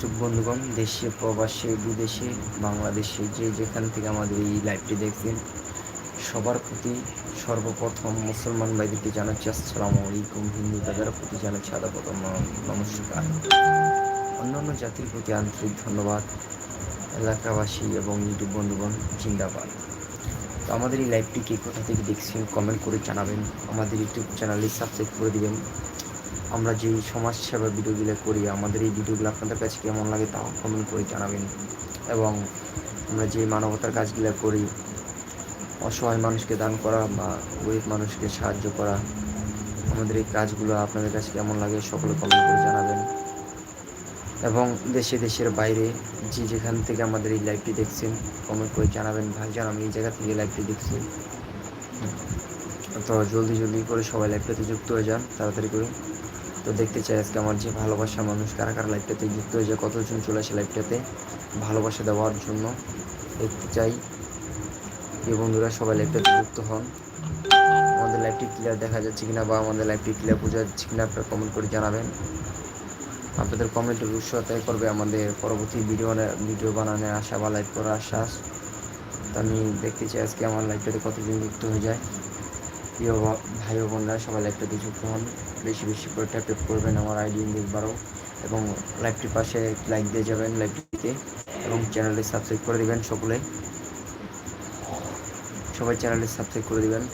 YouTube বন্ধুগণ, দেশে, প্রবাসে, বিদেশে, বাংলাদেশে যে যেখান থেকে আমাদের এই লাইভটি দেখছেন, সবার প্রতি সর্বপ্রথম মুসলমান ভাইদেরকে জানাচ্ছি, আসসালামু আলাইকুম হিন্দু দাদার। প্রতি জানাচ্ছি আদা প্রথম নমস্কার। অন্যান্য জাতির প্রতি আন্তরিক ধন্যবাদ, এলাকাবাসী এবং ইউটিউব বন্ধুগণ, জিন্দাবাদ। তো আমাদের এই লাইভটি কে কোথা থেকে দেখছেন কমেন্ট করে জানাবেন। আমাদের ইউটিউব চ্যানেলে সাবস্ক্রাইব করে দিবেন। আমরা যে সমাজ সেবা ভিডিওগুলো করি, আমাদের এই ভিডিওগুলো আপনাদের কাছে কেমন লাগে তাও কমেন্ট করে জানাবেন। এবং আমরা যে মানবতার কাজগুলো করি, অসহায় মানুষকে দান করা বা গরিব মানুষকে সাহায্য করা, আমাদের এই কাজগুলো আপনাদের কাছে কেমন লাগে সকলে কমেন্ট করে জানাবেন। এবং দেশে দেশের বাইরে যে যেখান থেকে আমাদের এই লাইভটি দেখছেন কমেন্ট করে জানাবেন। ভাইজান, আমি এই জায়গা থেকে লাইভটি দেখছি। তো জলদি জলদি করে সবাই লাইভটাতে যুক্ত হয়ে যান, তাড়াতাড়ি করে। তো দেখতে চাই আজকে আমার যে ভালোবাসা মানুষ, কারা কারা লাইভটাতে যুক্ত হয়ে যায় কতজন চলে আসে লাইভটাতে ভালোবাসা দেওয়ার জন্য দেখতে চাই। এই বন্ধুরা, সবাই লাইভটাতে যুক্ত হন। আমাদের লাইভটি ক্লিয়ার দেখা যাচ্ছে কিনা বা আমাদের লাইভটি ক্লিয়ার বোঝা যাচ্ছে কিনা, আপনারা কমেন্ট করে জানাবেন। আপনাদের কমেন্টের উৎসাহতাই করবে আমাদের পরবর্তী ভিডিও ভিডিও বানানোর আশা বা লাইভ করার আশ্বাস তো আমি দেখতে চাই আজকে আমার লাইভটাতে কতজন যুক্ত হয়ে যায়। প্রিয় ভাই বোনরা, সবাই লাইভটাতে যুক্ত হন। বেশি বেশি করে ট্যাপ ট্যাপ করবেন আমার আইডি বারো। এবং লাইভটির পাশে লাইক দিয়ে যাবেন লাইভটিতে এবং চ্যানেলটি সাবস্ক্রাইব করে দিবেন সকলে। সবাই চ্যানেলটি সাবস্ক্রাইব করে দিবেন।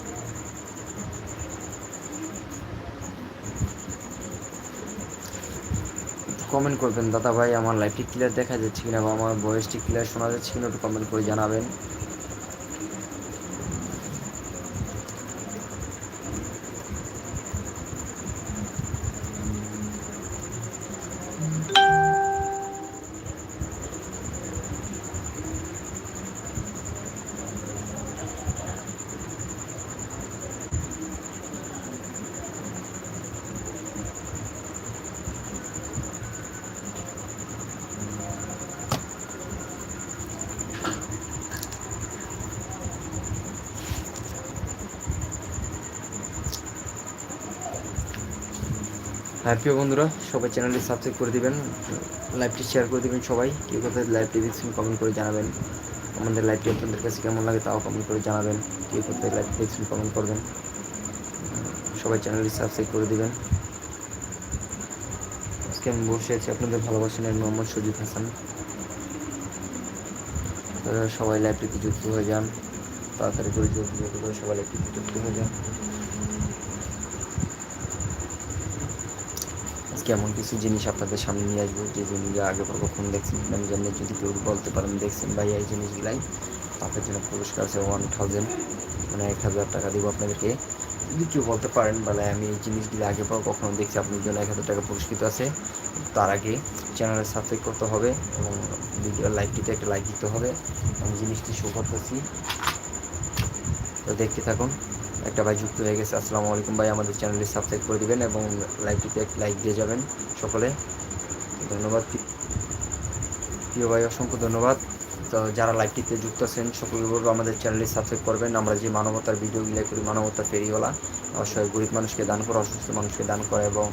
কমেন্ট করবেন, দাদা ভাই, আমার লাইভটি ক্লিয়ার দেখা যাচ্ছে কিনা বা আমার ভয়েসটি ক্লিয়ার শোনা যাচ্ছে কিনা একটু কমেন্ট করে জানাবেন। প্রিয় বন্ধুরা, সবাই চ্যানেলটি সাবস্ক্রাইব করে দিবেন লাইভটি শেয়ার করে দিবেন সবাই। কেউ কোথায় লাইভটি দেখছেন কমেন্ট করে জানাবেন, আমাদের লাইভটি আপনাদের কাছে কেমন লাগে তাও কমেন্ট করে জানাবেন, কেউ কোথায় লাইভ দেখছেন কমেন্ট করবেন। সবাই চ্যানেলটি সাবস্ক্রাইব করে দেবেন। আজকে আমি বসে আছি আপনাদের ভালোবাসেন মোহাম্মদ সজিদ হাসান। সবাই লাইভটিতে যুক্ত হয়ে যান, তাড়াতাড়ি করে জলদি করে সবাই লাইভটিতে যুক্ত হয়ে যান। আজকে এমন কিছু জিনিস আপনাদের সামনে নিয়ে আসব যে জিনিসগুলো আগে পর কখনো দেখছেন আমি জানি যদি কেউ বলতে পারেন দেখছেন, ভাই, এই জিনিসগুলাই তাদের জন্য পুরস্কার আছে ওয়ান থাউজেন্ড মানে এক হাজার টাকা দেবো আপনাদেরকে। যদি কেউ বলতে পারেন বলে আমি এই জিনিসগুলো আগে পর কখনো দেখছি, আপনার জন্য এক হাজার টাকা পুরস্কৃত আছে। তার আগে চ্যানেলে সাবস্ক্রাইব করতে হবে এবং ভিডিও লাইকটিতে একটা লাইক দিতে হবে। আমি জিনিসটি শো করতেছি। তো দেখতে থাকুন। একটা ভাই যুক্ত হয়ে গেছে। আসসালামু আলাইকুম ভাই, আমাদের চ্যানেলটি সাবস্ক্রাইব করে দিবেন এবং লাইভটিতে লাইক দিয়ে যাবেন সকলে। ধন্যবাদ। প্রিয় ভাই, অসংখ্য ধন্যবাদ। তো যারা লাইভটিতে যুক্ত আছেন সকলে বলব আমাদের চ্যানেলটি সাবস্ক্রাইব করবেন। আমরা যে মানবতার ভিডিওগুলো করি মানবতার ফেরিওয়ালা অবশ্যই গরিব মানুষকে দান করা, অসুস্থ মানুষকে দান করা এবং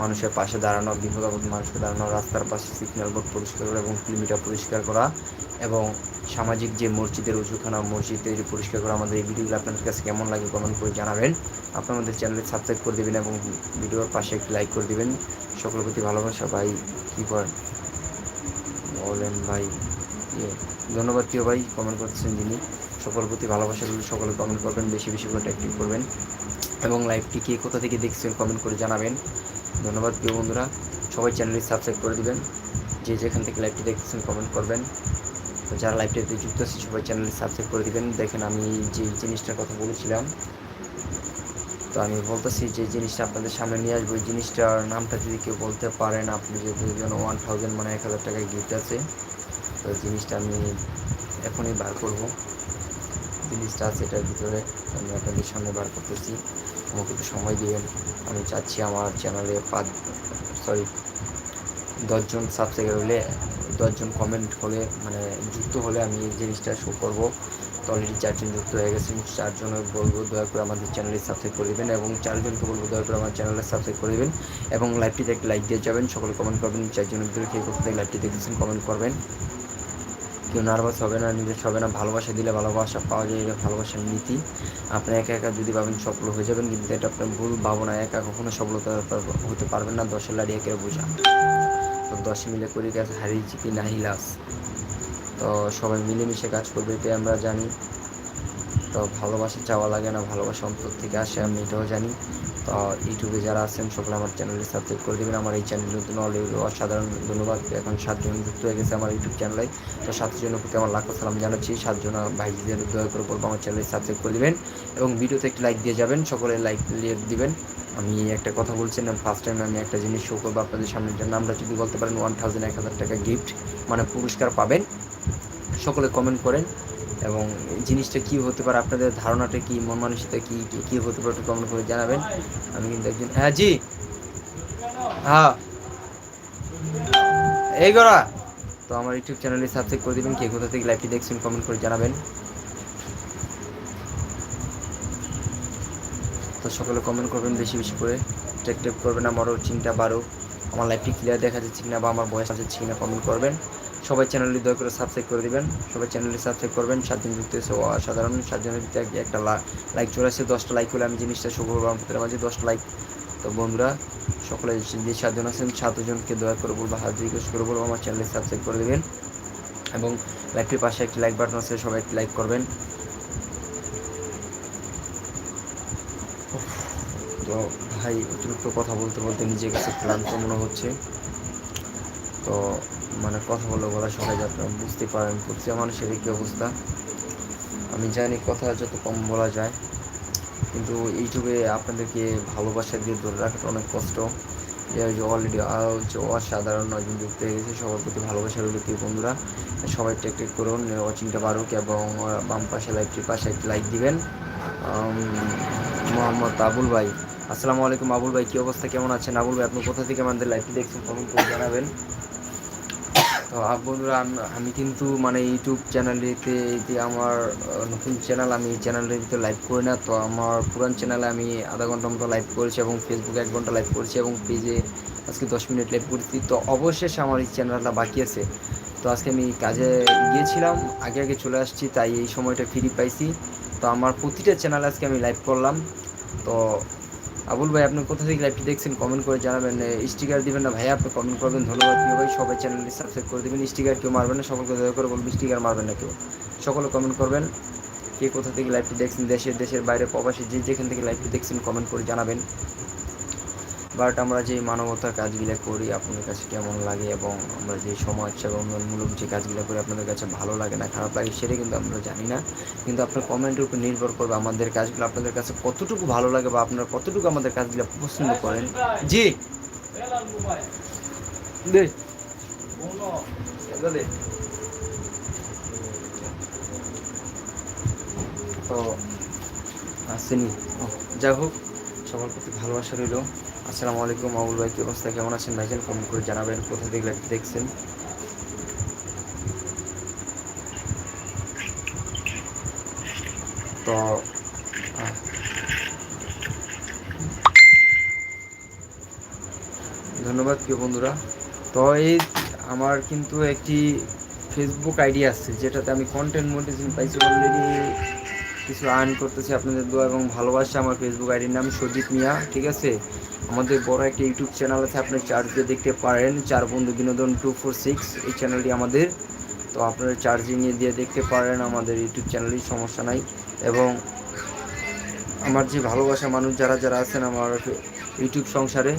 মানুষের পাশে দাঁড়ানো বিপদ আপদ মানুষকে দাঁড়ানো, রাস্তার পাশে সিগন্যাল বোর্ড পরিষ্কার করা এবং কিলোমিটার পরিষ্কার করা এবং সামাজিক যে মসজিদের উজুখানা মসজিদের যে পরিষ্কার করা আমাদের এই ভিডিওগুলো আপনাদের কাছে কেমন লাগে কমেন্ট করে জানাবেন। আপনার আমাদের চ্যানেলে সাবস্ক্রাইব করে দেবেন এবং ভিডিওর পাশে একটি লাইক করে দেবেন। সকলের প্রতি ভালোবাসা ভাই, কী করেন বলেন ভাই ইয়ে। ধন্যবাদ প্রিয় ভাই কমেন্ট করছেন যিনি। সকলের প্রতি ভালোবাসাগুলো সকলে কমেন্ট করবেন, বেশি বেশি করে অ্যাক্টিভ করবেন। এবং লাইভটি কে কোথা থেকে দেখছেন কমেন্ট করে জানাবেন। ধন্যবাদ প্রিয় বন্ধুরা, সবাই চ্যানেলটি সাবস্ক্রাইব করে দেবেন। যে যেখান থেকে লাইভটি দেখছেন কমেন্ট করবেন। তো যারা লাইভটিতে যুক্ত আছে সবাই চ্যানেলটি সাবস্ক্রাইব করে দেবেন। দেখেন আমি যে জিনিসটার কথা বলেছিলাম, তো আমি বলতেছি যে জিনিসটা আপনাদের সামনে নিয়ে আসব। এই জিনিসটার নামটা যদি কেউ বলতে পারেন, আপনি যেন ওয়ান থাউজেন্ড মানে এক হাজার টাকায় গিফট আছে, তো জিনিসটা আমি এখনই বার করব। জিনিসটা আছে এটার ভিতরে, আমি আপনাদের সামনে বার করতেছি। আমাকে একটু সময় দিবেন আমি চাচ্ছি আমার চ্যানেলে পাঁচ সরি দশজন সাবস্ক্রাইবার হলে, দশজন কমেন্ট হলে মানে যুক্ত হলে আমি এই জিনিসটা শো করব। তো অলরেডি চারজন যুক্ত হয়ে গেছেন চারজনে বলব, দয়া করে আমাদের চ্যানেলে সাবস্ক্রাইব করে দেবেন এবং চারজনকে বলব, দয়া করে আমার চ্যানেলে সাবস্ক্রাইব করে দেবেন এবং লাইভটিতে একটা লাইক দিয়ে যাবেন। সকলে কমেন্ট করবেন, চারজনের ভিতরে কে কোথায় লাইভটি দেখেছেন কমেন্ট করবেন। কেউ নার্ভাস হবে না নিজের হবে না, ভালোবাসা দিলে ভালোবাসা পাওয়া যায়, এটা ভালোবাসার নীতি। আপনি একা একা যদি ভাবেন সফল হয়ে যাবেন, কিন্তু এটা আপনার ভুল ভাবনা, একা কখনো সফলতা হতে পারবেন না, দশের লাড়ি একে বোঝা। তো দশ মিলে করি কাজ হারিয়েছি কি নাহিলাস তো সবাই মিলেমিশে কাজ করবে এটাই আমরা জানি। তো ভালোবাসা চাওয়া লাগে না, ভালোবাসা অন্তর থেকে আসে, আমি এটাও জানি। তো ইউটিউবে যারা আছেন, সকলে আমার চ্যানেলে সাবস্ক্রাইব করে দেবেন। আমার এই চ্যানেল নতুন অলরেডি অসাধারণ ধন্যবাদ। এখন সাতজন যুক্ত হয়ে গেছে আমার ইউটিউব চ্যানেলে তো সাতজনের প্রতি আমার লাখো সালাম জানাচ্ছি। সাতজন ভাইজিদের দয়া করে বলব, আমার চ্যানেলে সাবস্ক্রাইব করে দেবেন। এবং ভিডিওতে একটি লাইক দিয়ে যাবেন। সকলে লাইক দিবেন। আমি একটা কথা বলছিলাম ফার্স্ট টাইম আমি একটা জিনিস শো করব আপনাদের সামনে জন্য আমরা যদি বলতে পারেন ওয়ান থাউজেন্ড এক হাজার টাকা গিফট মানে পুরস্কার পাবেন। সকলে কমেন্ট করেন এবং জিনিসটা কী হতে পারে, আপনাদের ধারণাটা কি, মন মানসিকতা কী কী হতে পারে, একটু কমেন্ট করে জানাবেন। আমি কিন্তু একজন হ্যাঁ জি। হ্যাঁ। এই গড়া। তো আমার ইউটিউব চ্যানেলে সাবস্ক্রাইব করে দেবেন, কে কোথা থেকে লাইভটি দেখছেন কমেন্ট করে জানাবেন। তো সকলে কমেন্ট করবেন বেশি বেশি করে। টেক টেক করবেন, আমারও চিন্তা বাড়ুক। আমার লাইভটি ক্লিয়ার দেখা যাচ্ছে কিনা বা আমার বয়স আছে কিনা কমেন্ট করবেন। সবাই চ্যানেলটি দয়া করে সাবস্ক্রাইব করে দেবেন। সবাই চ্যানেলটি সাবস্ক্রাইব করবেন সাতজন যুক্ত এসে। অসাধারণ সাতজনের ভিতরে একটা লাইক চলে আসছে দশটা লাইক হলে আমি জিনিসটা শুভ আপনাদের মাঝে দশটা লাইক তো বন্ধুরা, সকলে যে সাতজন আছেন, সাতজনকে দয়া করে বলব, হাত রিকোয়েস্ট করে বলব, আমার চ্যানেলটি সাবস্ক্রাইব করে দেবেন। এবং লাইকটির পাশে একটি লাইক বাটন আছে, সবাই একটি লাইক করবেন। তো ভাই অতিরিক্ত কথা বলতে বলতে নিজে কাছে ক্লান্ত মনে হচ্ছে। তো মানে কথা বলে বলা সবাই যাতে বুঝতে পারেন প্রতিটা মানুষের কী অবস্থা। আমি জানি কথা যত কম বলা যায়, কিন্তু ইউটিউবে আপনাদেরকে ভালোবাসা দিয়ে ধরে রাখাটা অনেক কষ্ট। যে অলরেডি হচ্ছে অসাধারণ নজন যুক্ত হয়ে গেছে, সবার প্রতি ভালোবাসা রইল কি বন্ধুরা? সবাই টেক টেক করুন ওয়াচিংটা বাড়ুক এবং বাম পাশে লাইভটির পাশে একটি লাইক দিবেন। মোহাম্মদ আবুল ভাই। আসসালামু আলাইকুম, আবুল ভাই, কী অবস্থা? কেমন আছেন? আবুল ভাই, আপনি কোথা থেকে আমাদের লাইভটি দেখছেন? কমেন্ট করে জানাবেন। তো বন্ধুরা আমি কিন্তু মানে ইউটিউব চ্যানেলেতে যে আমার নতুন চ্যানেল, আমি এই চ্যানেলের ভিতরে লাইভ করি না। তো আমার পুরান চ্যানেলে আমি আধা ঘণ্টা মতো লাইভ করেছি এবং ফেসবুকে এক ঘণ্টা লাইভ করেছি এবং পেজে আজকে দশ মিনিট লাইভ করেছি। তো অবশেষে আমার এই চ্যানেলটা বাকি আছে। তো আজকে আমি কাজে গিয়েছিলাম, আগে আগে চলে আসছি, তাই এই সময়টা ফ্রি পাইছি। তো আমার প্রতিটা চ্যানেল আজকে আমি লাইভ করলাম। তো আবুল ভাই, আপনি কোথা থেকে লাইভটি দেখছেন? কমেন্ট করে জানাবেন। স্টিকার দিবেন না ভাইয়া, আপনি কমেন্ট করবেন। ধন্যবাদ ভাই। সবাই চ্যানেলটি সাবস্ক্রাইব করে দেবেন। স্টিকার কেউ মারবেন না, সকলকে দয়া করে বলবেন স্টিকার মারবেন না কেউ। সকলে কমেন্ট করবেন, কে কোথা থেকে লাইভটি দেখছেন? দেশের দেশের বাইরে, প্রবাসী, যে যেখান থেকে লাইভটি দেখছেন কমেন্ট করে জানাবেন। বাট আমরা যে মানবতার কাজগুলো করি, আপনাদের কাছে কেমন লাগে এবং আমরা যে সমাজ সেবা উন্নয়নমূলক যে কাজগুলো করি, আপনাদের কাছে ভালো লাগে না, খারাপ লাগে সেটা কিন্তু আমরা জানি না। কিন্তু আপনার কমেন্টের উপর নির্ভর করবে আমাদের কাজগুলো, আপনাদের কাছে কতটুকু ভালো লাগে বা আপনারা কতটুকু আমাদের কাজগুলো পছন্দ করেন। জি। তো, আসেনি। যাই হোক, সবার প্রতি ভালোবাসা রইল। আসসালামু আলাইকুম, আবুল ভাই, কি অবস্থা? কেমন আছেন ভাইজান? কমেন্ট করে জানাবেন। কোথা থেকে দেখছেন? তো ধন্যবাদ প্রিয় বন্ধুরা। তো এই আমার কিন্তু একটি ফেসবুক আইডি আছে, যেটাতে আমি কন্টেন্ট মোটিভেশন পাইছি অলরেডি কিছু আর্ন করতেছি আপনাদের দোয়া এবং ভালোবাসা। আমার ফেসবুক আইডির নাম সজিত মিয়া, ঠিক আছে? আমাদের বড় একটা ইউটিউব চ্যানেল আছে, আপনি চার্জে দেখতে পারেন। চার বন্ধু বিনোদন টু ফোর সিক্স এই চ্যানেলটি আমাদের। তো আপনারা চার্জিংয়ে দিয়ে দেখতে পারেন আমাদের ইউটিউব চ্যানেলই সমস্যা নাই। এবং আমার যে ভালোবাসা মানুষ যারা যারা আছেন আমার ইউটিউব সংসারে,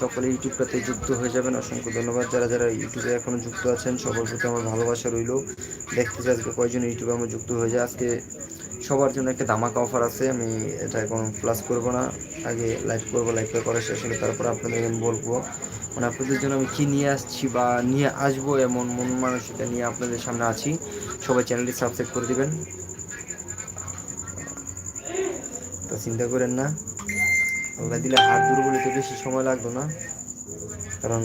সকলে ইউটিউবটাতে যুক্ত হয়ে যাবেন। অসংখ্য ধন্যবাদ। যারা যারা ইউটিউবে এখনও যুক্ত আছেন সবার প্রতি আমার ভালোবাসা রইল। দেখতেছি আজকে কয়জন ইউটিউবে আমার যুক্ত হয়ে যায়। আজকে সবার জন্য একটা ধামাকা অফার আছে, আমি এটা এখন প্লাস করব না। আগে লাইভ করব লাইভটা করা শেষ হলে তারপর আপনাদের আমি বলব। মানে আপনাদের জন্য আমি কী নিয়ে আসছি বা নিয়ে আসব এমন মন মানসিকতা নিয়ে আপনাদের সামনে আছি, সবাই চ্যানেলটি সাবস্ক্রাইব করে দেবেন। তো চিন্তা করেন না। আল্লাহ দিলে হাত দূর বলে তো বেশি সময় লাগতো না। কারণ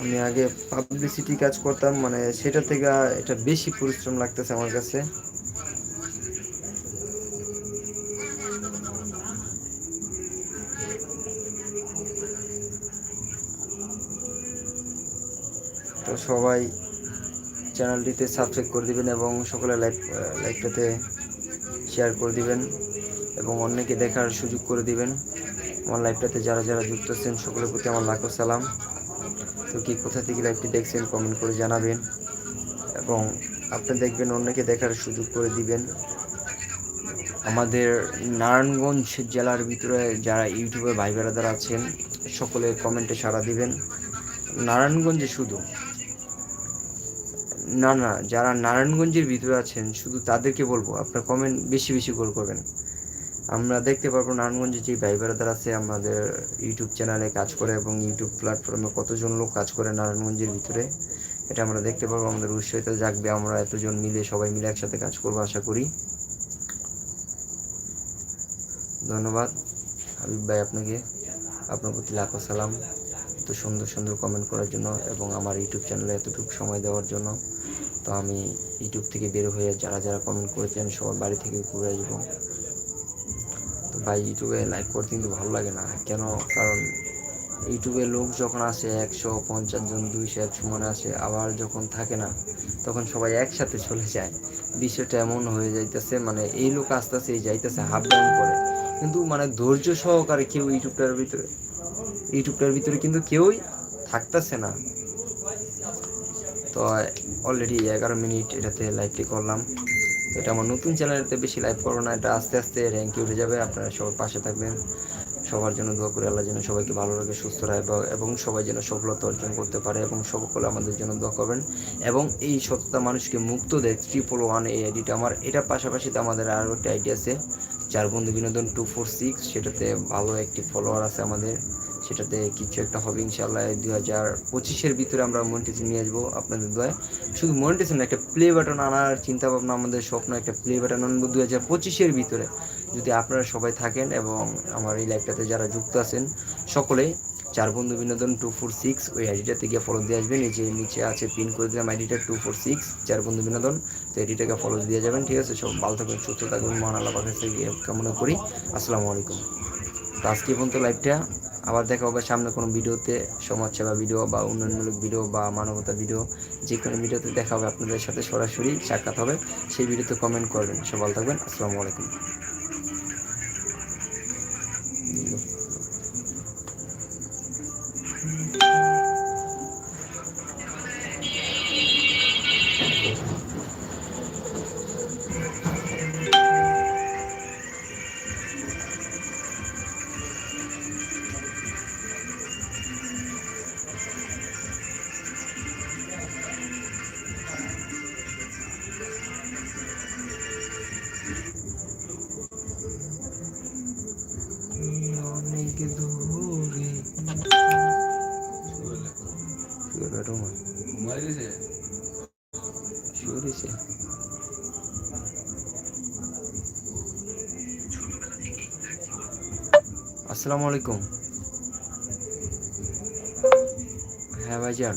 আমি আগে পাবলিসিটি কাজ করতাম মানে সেটা থেকে এটা বেশি পরিশ্রম লাগতেছে আমার কাছে। তো সবাই চ্যানেলটিতে সাবস্ক্রাইব করে দিবেন এবং সকলে লাইক লাইকটাতে শেয়ার করে দিবেন এবং অন্যকে দেখার সুযোগ করে দিবেন। আমার লাইভটাতে যারা যারা যুক্ত আছেন, সকলের প্রতি আমার লাখো সালাম। তো কি কোথা থেকে লাইভটি দেখছেন কমেন্ট করে জানাবেন এবং আপনি দেখবেন অন্যকে দেখার সুযোগ করে দিবেন। আমাদের নারায়ণগঞ্জ জেলার ভিতরে যারা ইউটিউবে ভাই বেড়াদার আছেন সকলে কমেন্টে সাড়া দিবেন। নারায়ণগঞ্জে শুধু। না না, যারা নারায়ণগঞ্জের ভিতরে আছেন, শুধু তাদেরকে বলব, আপনার কমেন্ট বেশি বেশি করে করবেন। আমরা দেখতে পারব নারায়ণগঞ্জে যে ভাই আছে, আমাদের ইউটিউব চ্যানেলে কাজ করে এবং ইউটিউব প্ল্যাটফর্মে কতজন লোক কাজ করে নারায়ণগঞ্জের ভিতরে, এটা আমরা দেখতে পারব। আমাদের উৎসাহিত জাগবে, আমরা এতজন মিলে সবাই মিলে একসাথে কাজ করব আশা করি। ধন্যবাদ। হাবিব ভাই, আপনাকে, আপনার প্রতি লাখো সালাম। এত সুন্দর সুন্দর কমেন্ট করার জন্য এবং আমার ইউটিউব চ্যানেলে এতটুকু সময় দেওয়ার জন্য। তো আমি ইউটিউব থেকে বের হয়ে যারা যারা কমেন্ট করেছেন, সবার বাড়ি থেকে ঘুরে তো ভাই ইউটিউবে লাইভ করতে কিন্তু ভালো লাগে না। কেন? কারণ ইউটিউবে লোক যখন আসে একশো পঞ্চাশ জন, দুইশো, একশো মনে আসে, আবার যখন থাকে না, তখন সবাই একসাথে চলে যায়। বিষয়টা এমন হয়ে যাইতেছে মানে এই লোক আস্তে আস্তে যাইতেছে, হাফ ডাউন করে। কিন্তু মানে ধৈর্য সহকারে কেউ ইউটিউবটার ভিতরে ইউটিউবটার ভিতরে কিন্তু কেউই থাকতেছে না। তো অলরেডি এগারো মিনিট এটাতে লাইভটি করলাম। তো এটা আমার নতুন চ্যানেলেতে বেশি লাইভ করব না, এটা আস্তে আস্তে র্যাঙ্কে উঠে যাবে, আপনারা সবার পাশে থাকবেন। সবার জন্য দোয়া করে আল্লাহ যেন সবাইকে ভালো রাখে, সুস্থ রাখে এবং সবাই যেন সফলতা অর্জন করতে পারে এবং সকলে আমাদের জন্য দোয়া করবেন। এবং এই সততা মানুষকে মুক্ত দেয় ট্রিপল ওয়ান এই আইডিটা আমার। এটার পাশাপাশি তো আমাদের আরও একটা আইডি আছে চার বন্ধু বিনোদন টু ফোর সিক্স, সেটাতে ভালো একটি ফলোয়ার আছে আমাদের। সেটাতে কিছু একটা হবে ইনশাল্লাহ দুই হাজার পঁচিশের ভিতরে আমরা মনিটেশন নিয়ে আসব আপনাদের দোয়ায়। শুধু মনিটেশন একটা প্লে বাটন আনার চিন্তা ভাবনা আমাদের স্বপ্ন একটা প্লে বাটন আনব দুই হাজার পঁচিশের ভিতরে। যদি আপনারা সবাই থাকেন এবং আমার এই লাইফটাতে যারা যুক্ত আছেন, সকলে চার বন্ধু বিনোদন টু ফোর সিক্স ওই আইডিটাতে গিয়ে ফলো দিয়ে আসবেন। এই যে নিচে আছে পিন করে দিলাম আইডিটা টু ফোর সিক্স চার বন্ধু বিনোদন। তো এটিটাকে ফলো দিয়ে যাবেন, ঠিক আছে? সব ভালো থাকবেন সুস্থ থাকবেন মহান আল্লাহ কাছে গিয়ে কামনা করি। আসসালামু আলাইকুম। তো আজকে পর্যন্ত লাইভটা আবার দেখা হবে সামনে কোনো ভিডিওতে, সমাজসেবা ভিডিও বা উন্নয়নমূলক ভিডিও বা মানবতা ভিডিও, যে কোনো ভিডিওতে দেখা হবে আপনাদের সাথে সরাসরি, সাক্ষাৎ হবে। সেই ভিডিওতে কমেন্ট করবেন। সব ভালো থাকবেন। আসসালামু আলাইকুম। শুয়ে বেড়ো মা শুয়ে দিছে আসসালামু আলাইকুম। হ্যাঁ ভাইজান।